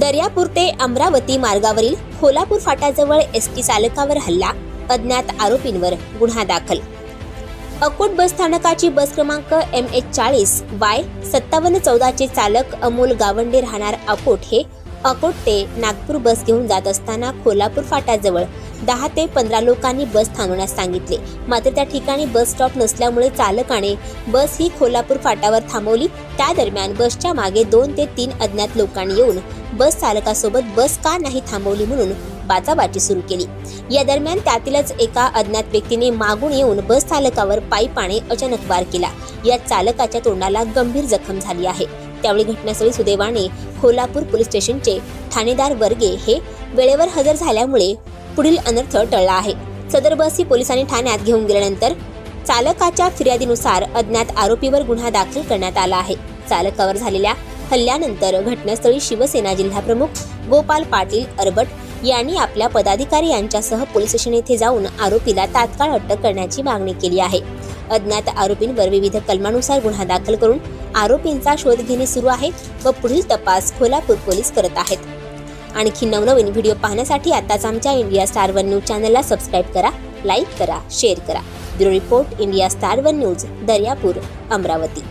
दर्यापूर ते अमरावती मार्गावरील खोलापूर फाट्याजवळ एस टी चालकावर हल्ला अज्ञात आरोपींवर गुन्हा दाखल. अकोट बस स्थानकाची बस क्रमांक एम एच चाळीस वाय सत्तावन्न चौदाचे चालक अमोल गावंडे राहणार अकोट हे अकोट ते नागपूर बस घेऊन जात असताना खोलापूर फाट्याजवळ दहा ते पंधरा लोकांनी बस थांबवण्यास सांगितले. मात्र त्या ठिकाणी बस स्टॉप नसल्यामुळे चालकाने बस ही कोल्हापूर फाटावर थांबवली. त्या दरम्यान बसच्या मागे दोन ते तीन अज्ञात लोकांनी येऊन बस चालकासोबत बस का नाही थांबवली म्हणून बाचाबाची सुरू केली. या दरम्यान त्यातीलच एका अज्ञात व्यक्तीने मागून येऊन बस चालकावर पायीपाने अचानक वार केला. या चालकाच्या तोंडाला गंभीर जखम झाली आहे. त्यावेळी घटनास्थळी सुदैवाने कोल्हापूर पोलीस स्टेशनचे ठाणेदार वर्गे हे वेळेवर हजर झाल्यामुळे पुढील अनर्थ टळला आहे. सदर बस ही पोलिसांनी ठाण्यात घेऊन गेल्यानंतर चालकाच्या फिर्यादीनुसार अज्ञात आरोपीवर गुन्हा दाखल करण्यात आला आहे. चालकावर झालेल्या हल्ल्यानंतर घटनास्थळी शिवसेना जिल्हाप्रमुख गोपाल पाटील अरबट यांनी आपल्या पदाधिकारी यांच्यासह पोलीस स्टेशन येथे जाऊन आरोपीला तात्काळ अटक करण्याची मागणी केली आहे. अज्ञात आरोपींवर विविध कलमानुसार गुन्हा दाखल करून आरोपींचा शोध घेणे सुरू आहे व पुढील तपास कोल्हापूर पोलीस करत आहेत. आणखी नवनवीन व्हिडिओ पाहण्यासाठी आताच आमच्या इंडिया स्टार वन न्यूज चॅनलला सबस्क्राईब करा लाईक करा शेअर करा. Bureau report India Star One News Daryapur Amravati.